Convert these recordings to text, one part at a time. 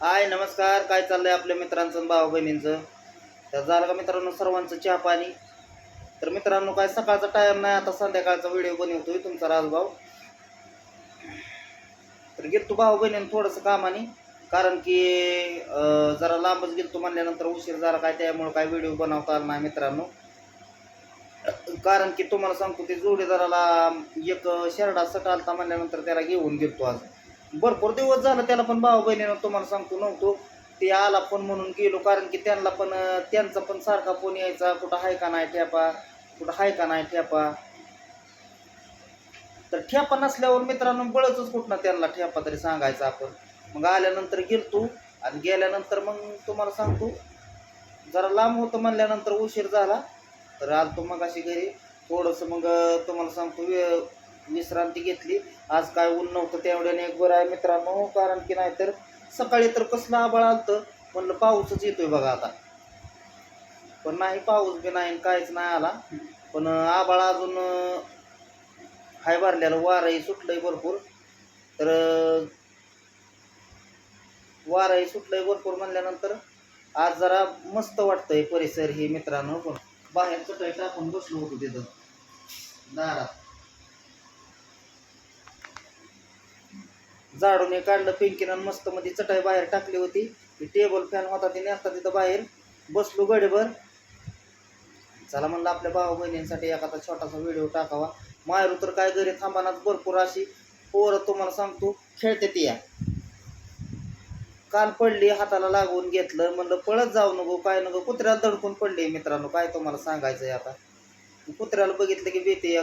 हाय नमस्कार. काय चाललंय आपल्या मित्रांचं आणि भाऊ बहिणींचं? तर झालं का मित्रांनो सर्वांचं चहा पाणी? तर मित्रांनो काय सकाळचा टाईम नाही आता संध्याकाळचा व्हिडिओ बनवतोय तुमचा राजभाऊ. तर गेलतो भाऊ बहिणीनं थोडंसं कामाने कारण की जरा लांबच गेलतो म्हणल्यानंतर उशीर झाला काय त्यामुळे काय व्हिडिओ बनवता आला नाही मित्रांनो. कारण की तुम्हाला सांगतो ते जोडीदाराला एक शेरडा सट आलता म्हणल्यानंतर त्याला घेऊन गेलतो आज. भरपूर दिवस झाला त्याला पण भाऊ बहिणीनं तुम्हाला सांगतो नव्हतो. ते आला पण म्हणून गेलो कारण की त्यांना पण त्यांचा पण सारखा फोन यायचा कुठं हाय का नाही ठेपा कुठं हाय का नाही ठेपा. तर ठेपा नसल्यावर मित्रांनो बळच कुठनं त्यांना ठेपा तरी सांगायचा आपण. मग आल्यानंतर गेलतो आणि गेल्यानंतर मग तुम्हाला सांगतो जरा लांब होतं म्हणल्यानंतर उशीर झाला तर आलतो मग अशी घरी. थोडंसं मग तुम्हाला सांगतो वेळ विश्रांती घेतली. आज काय ऊन नव्हतं तेवढ्याने एक बरं आहे मित्रांनो कारण की नाहीतर सकाळी तर कसलं आबळ आलतं म्हणलं पाऊसच येतोय बघा आता. पण नाही पाऊस बी नाही काहीच नाही आला. पण अं, आबाळ अजून हाय भरलेलं वारही सुटलंय भरपूर. तर वाराही वारही सुटलंय भरपूर म्हणल्यानंतर आज जरा मस्त वाटतंय परिसर हे मित्रांनो. पण बाहेर चटई टाकून बसलो होतो तिथं दारात. झाडून हे काढलं पिंकीनं मस्त मध्ये चटाई बाहेर टाकली होती. टेबल फॅन होता ती नेसता तिथं बाहेर बसलो गडीभर चला म्हणलं आपल्या भाऊ बहिणींसाठी एखादा छोटासा व्हिडिओ टाकावा. मायरू तर काय घरी थांबानाच भरपूर अशी पोरं तुम्हाला सांगतो खेळते ती या. काल पडली हाताला लागून घेतलं म्हणलं पळत जाऊ नको काय नको कुत्र्याला दडकून पडली मित्रांनो काय तुम्हाला सांगायचंय आता. कुत्र्याला बघितलं की भीती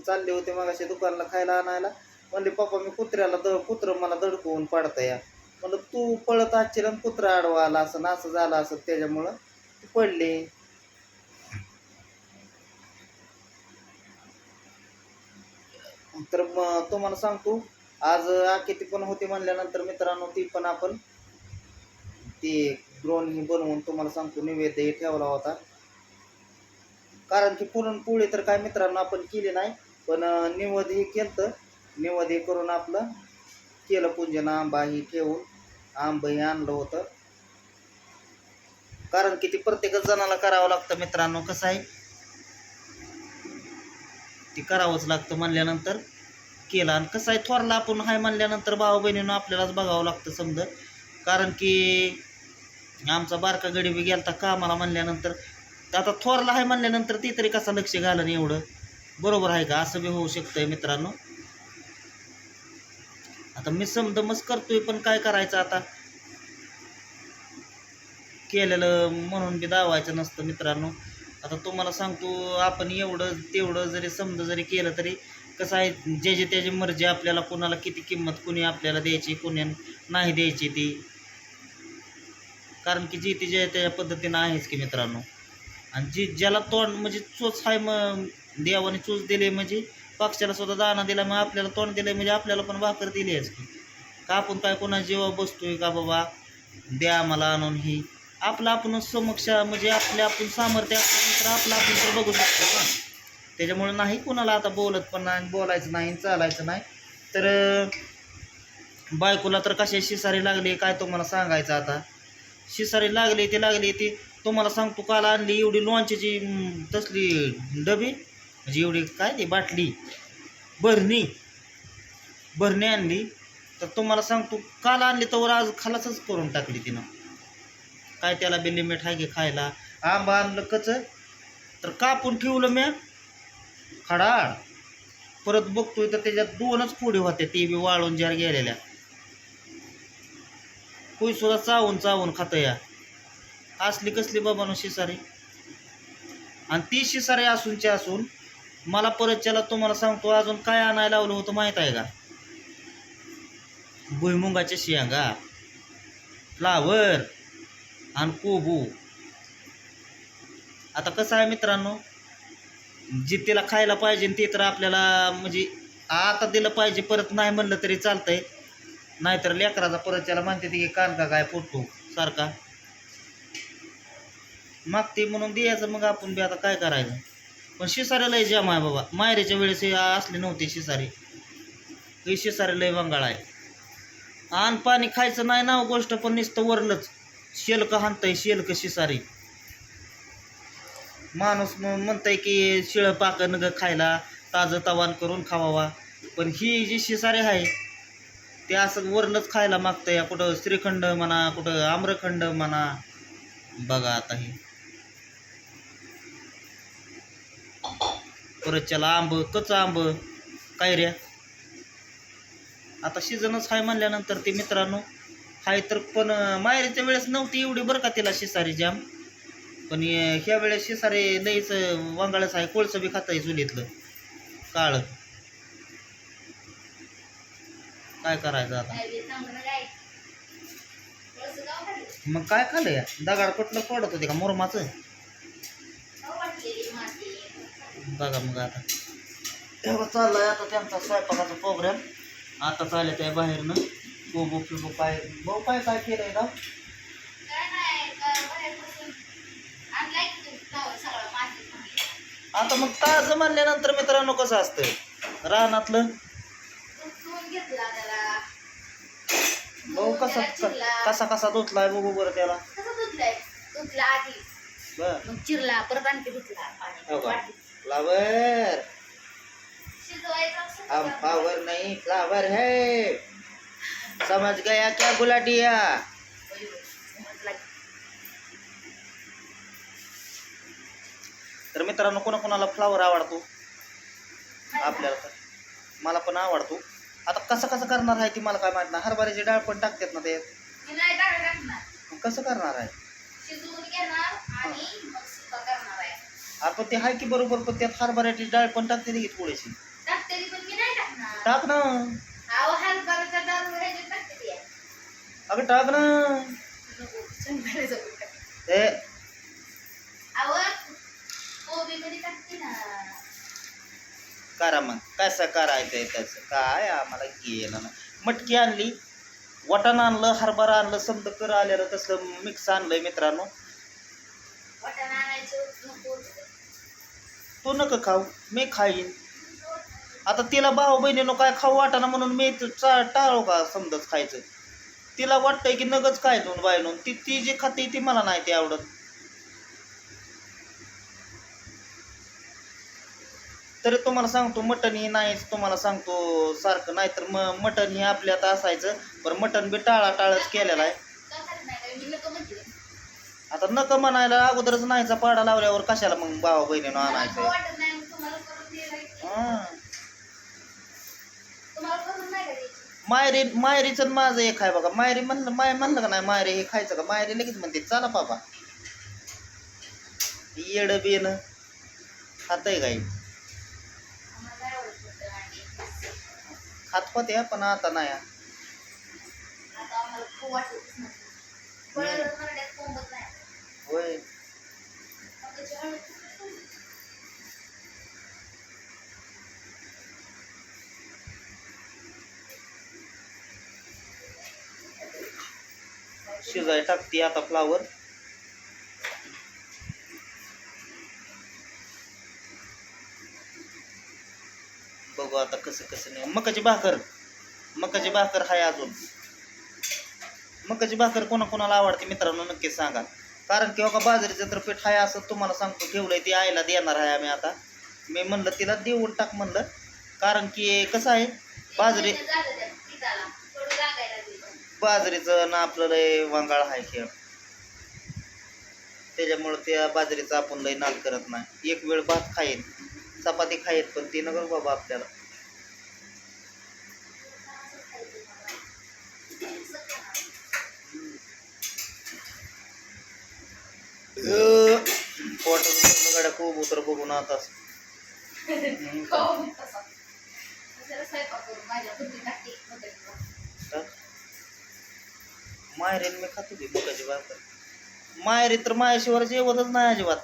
चालले होते मग असे दुकानला खायला आणायला. म्हणले पप्पा मी कुत्र्याला द कुत्रं मला दडकवून पाडतं या म्हणलं तू पळत आजची आणि कुत्रा आडवा आला असं असं झालं असं त्याच्यामुळं ती पडले. तर मग तुम्हाला सांगतो आज आकेती पण होती म्हणल्यानंतर मित्रांनो ती पण आपण ती ड्रोन ही बनवून तुम्हाला सांगतो नैवेद्य ठेवला होता. कारण की पुरणपोळी तर काय मित्रांनो आपण केली नाही पण निवेद निवद हे केलं निवद हे करून आपलं केलं पूजन आंबा ही ठेवून आंबही आणलं होतं. कारण की ते प्रत्येकच जणाला करावं लागतं मित्रांनो कसं आहे? ते करावंच लागतं म्हणल्यानंतर केला. आणि कसं आहे थोरला आपण हाय म्हणल्यानंतर भाऊ बहिणीनं आपल्यालाच बघावं लागतं समजा. कारण की आमचा बारका गडी बी गेलता कामाला म्हणल्यानंतर. आता थोरला आहे म्हणल्यानंतर ते तरी कसा लक्ष घालन एवढं? बरोबर आहे का? असं बी होऊ शकतं मित्रांनो. आता मी समदमच करतोय पण काय करायचं आता? केलेलं म्हणून बी दावायचं नसतं मित्रांनो. आता तुम्हाला सांगतो आपण एवढं तेवढं जरी समजा जरी केलं तरी कसं आहे ज्याची त्याची मर्जी आपल्याला कोणाला किती किंमत कुणी आपल्याला द्यायची कोणी नाही द्यायची ती. कारण की जी ती जे त्याच्या पद्धतीनं आहेच की मित्रांनो. आणि जी ज्याला तोंड म्हणजे चोच आहे मग देवाने चोच दिली म्हणजे पक्षाला सुद्धा दाना दिला मग आपल्याला तोंड दिलं म्हणजे आपल्याला पण भाकर दिली आहेच की. का आपण काय कोणा जेव्हा बसतोय का बाबा? द्या मला आणून ही. आपलं आपण समक्ष म्हणजे आपल्या आपण सामर्थ्य असल्यानंतर आपलं आपण तर बघू शकतो ना. त्याच्यामुळे नाही कोणाला आता बोलत पण नाही बोलायचं नाही चालायचं नाही. तर बायकोला तर कशा शिसारी लागली काय तुम्हाला सांगायचं आता? शिसारी लागली ती लागली ती तुम्हाला सांगतो काल आणली एवढी लॉन्चची तसली डबी. म्हणजे एवढी काय ती बाटली भरणी बरणी आणली. तर तुम्हाला सांगतो काल आणली तर आज खालासच करून टाकली तिनं. काय त्याला बी लिमिट आहे की खायला? आंबा आणलं कच. तर कापून ठेवलं म्या. खडाळ परत बघतोय तर त्याच्यात दोनच पुढे होत्या ते बी वाळून जार गेलेल्या. कोई सुद्धा चावून चावून खातं या असली कसली बाबानो शिसारी. आणि ती शिसारी असूनची असून मला परत चला तुम्हाला सांगतो अजून काय आणायला लावलं होतं माहीत आहे का? भुईमुंगाच्या शेंगा फ्लावर आणि कोबू. आता कसं आहे मित्रांनो जितेला तिला खायला पाहिजे ते तर आपल्याला म्हणजे आता दिलं पाहिजे परत नाही म्हणलं तरी चालतंय. नाहीतर लेकराचा परत त्याला म्हणते की कान का काय फुटतो सारखा? मागते म्हणून द्यायचं मग आपण बी आता काय करायचं? पण शिसारे लय जाम आहे बाबा. मायरेच्या वेळेस हे असली नव्हती शिसारी. हे शिसारी लय बंगाळ आहे. आण पाणी खायचं नाही ना गोष्ट पण नुसतं वरलंच. Sherlock हाणतंय Sherlock शिसारी. माणूस म्हणतंय की शिळं पाकन ग खायला ताजं तवान करून खावावा. पण ही जी शिसारी आहे ते असं वरलंच खायला मागतंय. कुठं श्रीखंड म्हणा कुठं आम्रखंड म्हणा. बघा आता हे. परत त्याला आंब कच आंब काय आता सीझनच आहे म्हणल्यानंतर ते मित्रांनो हाय तर पण माहेरीच्या वेळेस नव्हती एवढी बरं का तिला शिसारी जाम. पण ह्या वेळेस शिसारे लईच वांगाळच आहे कोळसं बी खाता चुलीतलं. काळ. काय करायचं आता? मग काय खाल्लं या दगाड कुठलं पडत होते का मोरमाचं? बघा मग आता. तेव्हा चाललाय आता त्यांचा स्वयंपाकाचा प्रोग्राम आता चालले त्या बाहेरनं. कोबो फिबो काय भाऊ काय काय केलंय ना आता मग ताजं म्हणल्यानंतर मित्रांनो कसं असतं रानातलं? भाऊ कसा कसा कसा धुतलाय बघू बरं त्याला? बर. मग चिरला परत आणखी धुतला. हो का? फ्लावर हम फ्लावर नहीं फ्लावर है. समझ गया क्या गुलाटिया? तर मित्रांनो कोणाकोणाला फ्लावर आवडतो? आपल्याला तर. मला पण आवडतो. आता कसं कसं करणार आहे ती मला काय माहीत नाही. हरभऱ्याची डाळ पण टाकतात ना ते. कसं करणार आहे? शिजवून घेणार आणि मग सुका करणार. आहे आपण ते आहे की बरोबर पण त्यात हरभऱ्याची डाळ पण टाकते की थोडीशी टाकतेली पण मी नाही टाकणार टाक ना अहो हरभऱ्याचा डाळ ह्याच्यात टाकते ती. अगं टाक ना नको, शेंगदाण्याचं कूट टाक. ए अहो कोबी मध्ये टाकते ना करा मग कसं करायचंय त्याचं काय आम्हाला गेलं ना मटकी आणली वटाण आणलं हरभरा आणलं समजा कर आलेलं तसलं मिक्स आणलंय मित्रांनो वाटाणा तू नका खाऊ मी खाईन. आता तिला भाऊ बहिणीनं काय खाऊ वाटाना म्हणून मी त- चा- टाळो का समजत खायचं? तिला वाटतंय की नगच खायचं बायनून ती ती जी खाते ती मला नाही ती आवडत. तरी तुम्हाला सांगतो मटण ही नाहीच तुम्हाला सांगतो सारखं नाहीतर म मटण ही आपल्यात असायचं. बरं मटण बी टाळा टाळच केलेला आहे का खात नाही का? मी नको म्हणते आता नक म्हणायला अगोदरच नाहीचा पाडा लावल्यावर कशाला मग भावा बहिणीनं आणायचं. हां? मायरी मायरीचं माझं एक आहे बघा. मायरी म्हणलं माय म्हणलं का नाही मायरी हे खायचं का? मायरी लगेच म्हणते चला बाबा. येड बिन आवडत मटण आणि खात होत्या पण आता नाही आता आम्हाला खाऊ वाटतच नाही. फळं नरड्यात कोंबत नाही. होय आताची शिजाय टाकते आता फ्लावर बघू आता कसं कसं नाही. मकाची भाकर. मकाची भाकर हाय अजून. मकाची भाकर कोणा कोणाला आवडते मित्रांनो नक्की सांगा. कारण की का बाजरीचं तर पीठ हाय असं तुम्हाला सांगतो ठेवलंय ती आईला देणार आहे आम्ही आता. मी म्हणलं तिला देऊन टाक म्हणलं. कारण की कसं आहे बाजरी. बाजरीचं ना आपलं लय वांगाळ आहे खेळ. त्याच्यामुळं त्या बाजरीचं आपण लय नाल करत नाही. एक वेळ भात खाईन चपाती खाईन पण ती नगर बाबा आपल्याला. गाड्या खूप उतर बघून आताच हम्म, मी तसा. जरा स्वयंपाक खातो की मुगाची भाकर. मायरी तर मायाशिवाय जेवतच नाही अजिबात.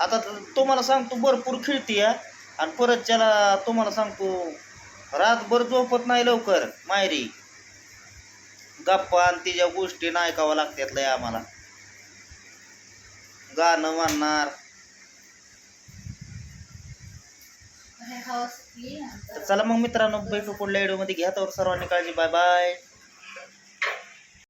आता तुम्हाला सांगतो भरपूर खेळती आणि परत त्याला तुम्हाला सांगतो रातभर झोपत नाही लवकर मायरी. गप्पा आणि तिच्या गोष्टी ऐकावं लागतात लय आम्हाला. गाणं म्हणणार. तर चला मग मित्रांनो भेटू पुढल्या व्हिडिओमध्ये घ्या तर सर्वांनी काळजी. Bye bye